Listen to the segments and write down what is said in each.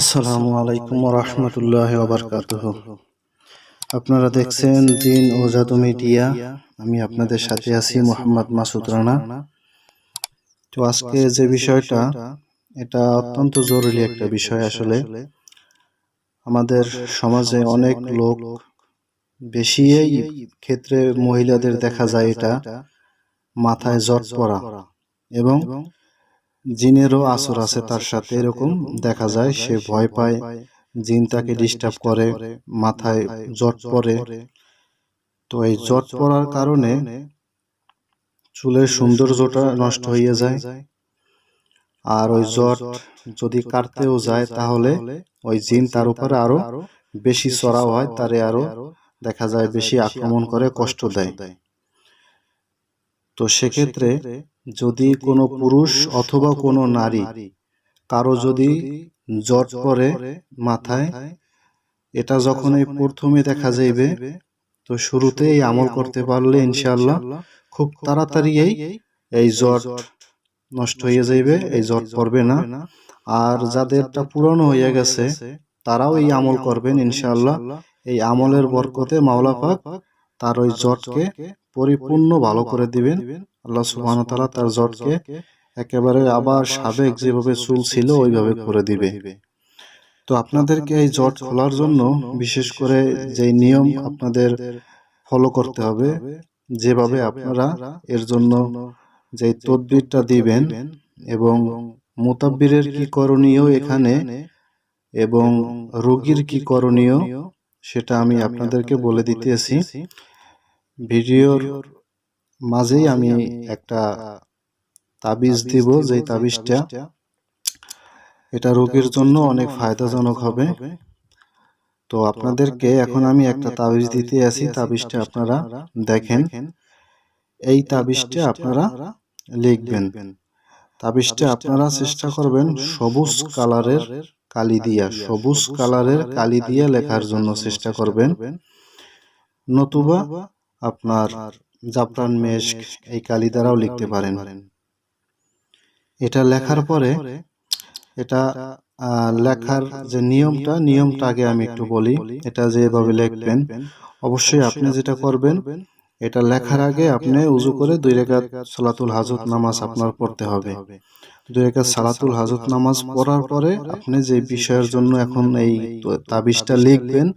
আসসালামু আলাইকুম রহমতুল্লাহ আবরকাতুহ আপনারা দেখছেন দিন ও জাদু মিডিয়া। আমি আপনাদের সাথে আছি মোহাম্মদ মাসুদ রানা। তো আজকে যে বিষয়টা, এটা অত্যন্ত জরুরি একটা বিষয় আসলে। আমাদের সমাজে অনেক লোক বেশি ক্ষেত্রে মহিলাদের দেখা যায় এটা মাথায় জট পড়া। এবং জিনেরও আসর আছে তার সাথে এরকম। দেখা যায় সে ভয় পায়, জিন তাকে ডিস্টার্ব করে, মাথায় জট পড়ে। তো এই জট পড়ার কারণে চুলের সৌন্দর্যটা নষ্ট হয়ে যায়। আর ওই জট যদি কাটতেও যায় তাহলে ওই জিন তার উপরে আরও বেশি চড়াও হয়, তারে আরও দেখা যায় বেশি আক্রমণ করে, কষ্ট দেয়। তো সেক্ষেত্রে যদি কোনো পুরুষ অথবা কোনো নারী কারও যদি জট পরে মাথায় এটা যখন এই প্রথমে দেখা যাইবে তো শুরুতেই আমল করতে পারলে ইনশাল্লাহ খুব তাড়াতাড়ি এই এই জট নষ্ট হয়ে যাইবে এই জট পড়বে না। আর যাদেরটা পুরনো হয়ে গেছে তারাও এই আমল করবেন ইনশাল্লাহ এই আমলের বরকতে মাওলা পাক তার ওই জটকে পরিপূর্ণ ভালো করে দিবেন। আল্লাহ সুবাহ তার জটকে একেবারে আবার সাবেক যেভাবে চুল ছিল ওইভাবে করে দিবে। তো আপনাদেরকে এই জট খোলার জন্য বিশেষ করে যে নিয়ম আপনাদের ফলো করতে হবে যেভাবে আপনারা এর জন্য যে তদবিরটা দিবেন এবং মোতাব্বিরের কি করণীয় এখানে এবং রোগীর কি করণীয় সেটা আমি আপনাদেরকে বলে দিতেছি। ভিডিওর মাঝেই আমি একটা তাবিজ দিব যে তাবিজটা এটা রোগীর জন্য অনেক ফায়দাজনক হবে। তো আপনাদেরকে এখন আমি একটা তাবিজ দিতে আছি তাবিজটা আপনারা দেখেন। এই তাবিজটা আপনারা লিখবেন। তাবিজটা আপনারা চেষ্টা করবেন সবুজ কালারের কালি দিয়া সবুজ কালারের কালি দিয়া লেখার জন্য চেষ্টা করবেন। নতুবা আপনার জাফরান মেশ এই কালি দ্বারাও লিখতে পারেন। এটা লেখার পরে এটা লেখার যে নিয়মটা নিয়মটা আগে আমি একটু বলি। এটা যেভাবে লিখবেন, অবশ্যই আপনি যেটা করবেন, এটা লেখার আগে আপনি উজু করে দুই রেখাত সালাতুল হাজত নামাজ আপনার পড়তে হবে। দুই রেখাত সালাতুল হাজত নামাজ পড়ার পরে আপনি যে বিষয়ের জন্য এখন এই তাবিজটা লিখবেন,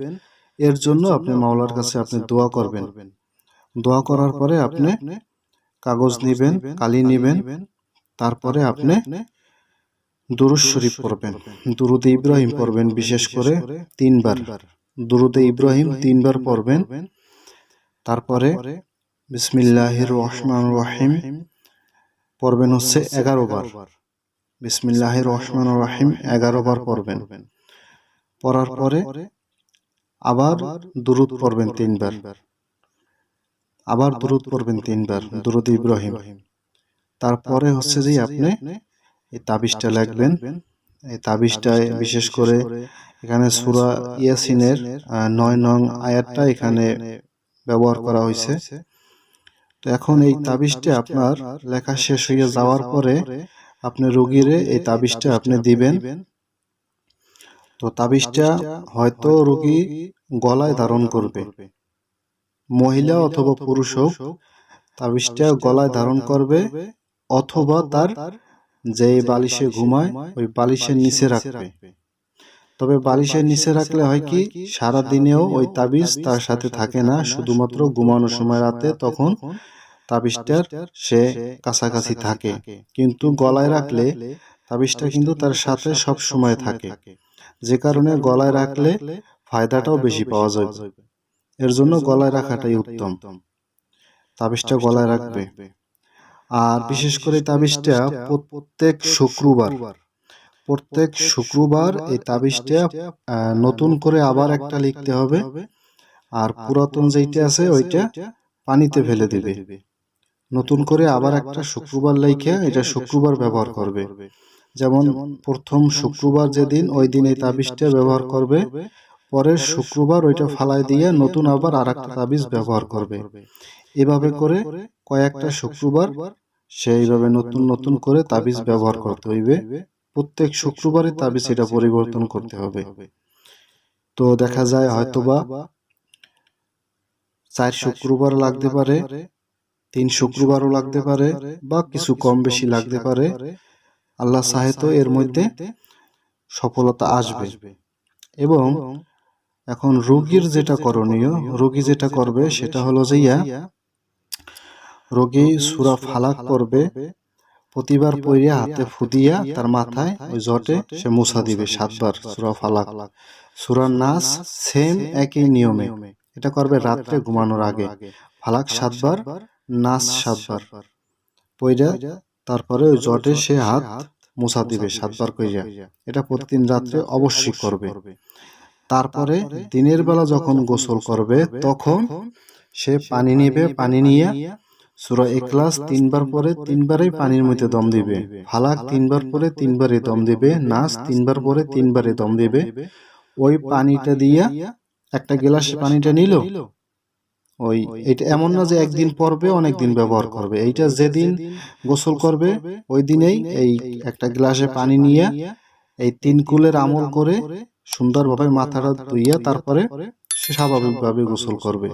এর জন্য আপনি মাওলার কাছে আপনি দোয়া করবেন। দোয়া করার পরে আপনি কাগজ নিবেন কালি নিবেন তারপরে আপনি দুরুদ শরীফ পড়বেন। দুরুদে ইব্রাহিম পড়বেন বিশেষ করে তিনবার। দুরুদে ইব্রাহিম তিনবার পড়বেন। তারপরে বিসমিল্লাহির রহমান রহিম পড়বেন হচ্ছে এগারো বার। বিসমিল্লাহির রহমান রহিম এগারো বার পড়বেন। পড়ার পরে আবার দুরুদ পড়বেন তিনবার। আবার দুরুদ পড়বেন তিনবার। দুরুদ ইব্রাহিম। তারপরে হচ্ছে যে আপনি এই তাবিজটা লাগবেন এই তাবিজটায় বিশেষ করে এখানে সুরা ইয়াসিনের নয় নং আয়াতটা এখানে ব্যবহার করা হয়েছে। তো এখন এই তাবিজটা আপনার লেখা শেষ হয়ে যাওয়ার পরে আপনি রোগীরে এই তাবিজটা আপনি দিবেন। তো তাবিজটা হয়তো রোগী গলায় ধারণ করবে। মহিলা অথবা পুরুষ হোক তাবিজটা গলায় ধারণ করবে অথবা তার যে বালিশে ঘুমায় ওই বালিশের নিচে রাখবে। তবে বালিশের নিচে রাখলে হয় কি সারা দিনেও ওই তাবিজ তার সাথে থাকে না শুধুমাত্র ঘুমানোর সময় রাতে তখন তাবিজটার সে কাছাকাছি থাকে। কিন্তু গলায় রাখলে তাবিজটা কিন্তু তার সাথে সব সময় থাকে। যে কারণে গলায় রাখলে ফায়দাটাও বেশি পাওয়া যাবে। এর জন্য গলায় রাখাটাই উত্তম। তাবিজটা গলায় রাখবে। আর বিশেষ করে তাবিজটা প্রত্যেক শুক্রবার। প্রত্যেক শুক্রবার এই তাবিজটা নতুন করে আবার একটা লিখতে হবে। আর পুরাতন যেইটা আছে ওইটা পানিতে ফেলে দিবে। নতুন করে আবার একটা শুক্রবার লিখে এটা শুক্রবার ব্যবহার করবে। যেমন প্রথম শুক্রবার যেদিন ওই দিন এই তাবিজটা ব্যবহার করবে। পরের শুক্রবার ওইটা ফালাই দিয়ে নতুন আবার আর একটা তাবিজ ব্যবহার করবে। এভাবে করে কয়েকটা শুক্রবার সেইভাবে নতুন নতুন করে তাবিজ ব্যবহার করতে হইবে। প্রত্যেক শুক্রবারে তাবিজ এটা পরিবর্তন করতে হবে। তো দেখা যায় হয়তোবা চার শুক্রবার লাগতে পারে তিন শুক্রবারও লাগতে পারে বা কিছু কম বেশি লাগতে পারে। আল্লাহ সাহেত এর মধ্যে সফলতা আসবে। এবং এখন রোগীর যেটা করণীয়, রোগী যেটা করবে সেটা হলো যে ইয়া, রোগী সুরা ফালাক করবে, প্রতিবার পইরা হাতে ফুদিয়া তার মাথায় ওই জটে সে মুছা দিবে সাতবার সুরা ফালাক। সুরা নাস সেম একই নিয়মে। এটা করবে রাত্রে ঘুমানোর আগে। ফালাক সাতবার, নাস সাতবার। পইরা তারপরে ওই জটে সে হাত মুছা দিবে সাতবার কইয়া এটা প্রতিদিন রাত্রে অবশ্যই করবে। তারপরে দিনের বেলা যখন গোসল করবে, তখন সে পানি নেবে, পানি নিয়ে সুরা এক্লাস তিনবার পরে তিনবারই পানির মধ্যে দম দিবে। ফালাক তিনবার পরে তিনবারই দম দিবে, নাচ তিনবার পরে তিনবারই দম দিবে। ওই পানিটা দিয়া একটা গ্লাসে পানিটা নিল। ওই, এটা এমন না যে একদিন পরবে অনেক দিন ব্যবহার করবে। এইটা যেদিন গোসল করবে, ওই দিনেই এই একটা গ্লাসে পানি নিয়ে এই তিন কুলের আমল করে সুন্দরভাবে মাথাটা ধুইয়া তারপরে সে স্বাভাবিকভাবে গোসল করবে।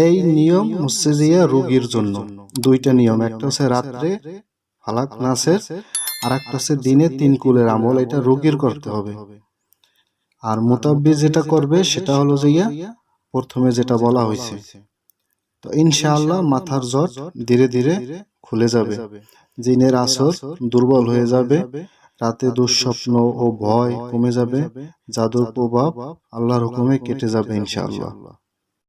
এই নিয়ম হচ্ছে যে রোগীর জন্য। দুইটা নিয়ম। একটা হচ্ছে রাত্রে ফালাক নাসের আর একটা হচ্ছে দিনে তিন কুলের আমল। এটা রোগীর করতে হবে। আর মোতাব্বি যেটা করবে সেটা হলো যে ইয়া প্রথমে যেটা বলা হয়েছে। তো ইনশাআল্লাহ মাথার জট ধীরে ধীরে খুলে যাবে। জিনের আসর দুর্বল হয়ে যাবে। রাতে দুঃস্বপ্ন ও ভয় কমে যাবে জাদুর প্রভাব আল্লাহর হুকুমে কেটে যাবে ইনশাআল্লাহ।